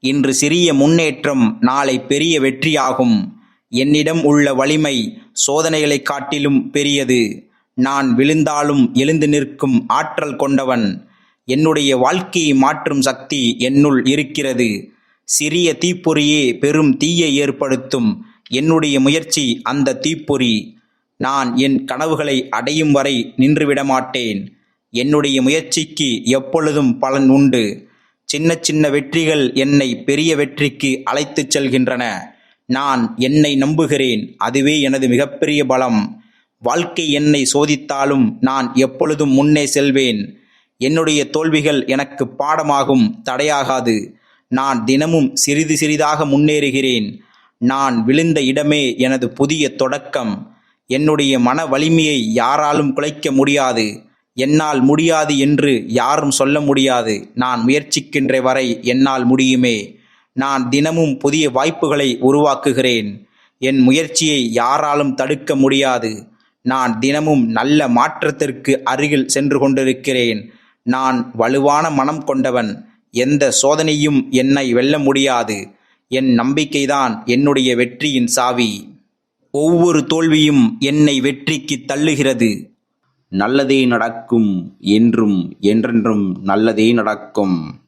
இன்று சிறிய முன்னேற்றம் நாளை பெரிய வெற்றியாகும். என்னிடம் உள்ள வலிமை சோதனைகளைக் காட்டிலும் பெரியது. நான் விழுந்தாலும் எழுந்து நிற்கும் ஆற்றல் கொண்டவன். என்னுடைய வாழ்க்கையை மாற்றும் சக்தி என்னுள் இருக்கிறது. சிறிய தீப்பொறியே பெரும் தீயை ஏற்படுத்தும். என்னுடைய முயற்சி அந்த தீப்பொறி. நான் என் கனவுகளை அடையும் வரை நின்றுவிட மாட்டேன் என்னுடைய முயற்சிக்கு எப்பொழுதும் பலன் உண்டு. சின்ன சின்ன வெற்றிகள் என்னை பெரிய வெற்றிக்கு அழைத்துச் செல்கின்றன. நான் என்னை நம்புகிறேன். அதுவே எனது மிகப்பெரிய பலம். வாழ்க்கை என்னை சோதித்தாலும் நான் எப்பொழுதும் முன்னே செல்வேன். என்னுடைய தோல்விகள் எனக்கு பாடமாகும் தடையாகாது. நான் தினமும் சிறிது சிறிதாக முன்னேறுகிறேன். நான் விழுந்த இடமே எனது புதிய தொடக்கம். என்னுடைய மன வலிமையை யாராலும் குலைக்க முடியாது. என்னால் முடியாது என்று யாரும் சொல்ல முடியாது. நான் முயற்சிக்கின்ற வரை என்னால் முடியுமே. நான் தினமும் புதிய வாய்ப்புகளை உருவாக்குகிறேன். என் முயற்சியை யாராலும் தடுக்க முடியாது. நான் தினமும் நல்ல மாற்றத்திற்கு அருகில் சென்று கொண்டிருக்கிறேன். நான் வலுவான மனம் கொண்டவன். எந்த சோதனையும் என்னை வெல்ல முடியாது. என் நம்பிக்கைதான் என்னுடைய வெற்றியின் சாவி. ஒவ்வொரு தோல்வியும் என்னை வெற்றிக்கு தள்ளுகிறது. நல்லதே நடக்கும் என்றும் என்றென்றும் நல்லதே நடக்கும்.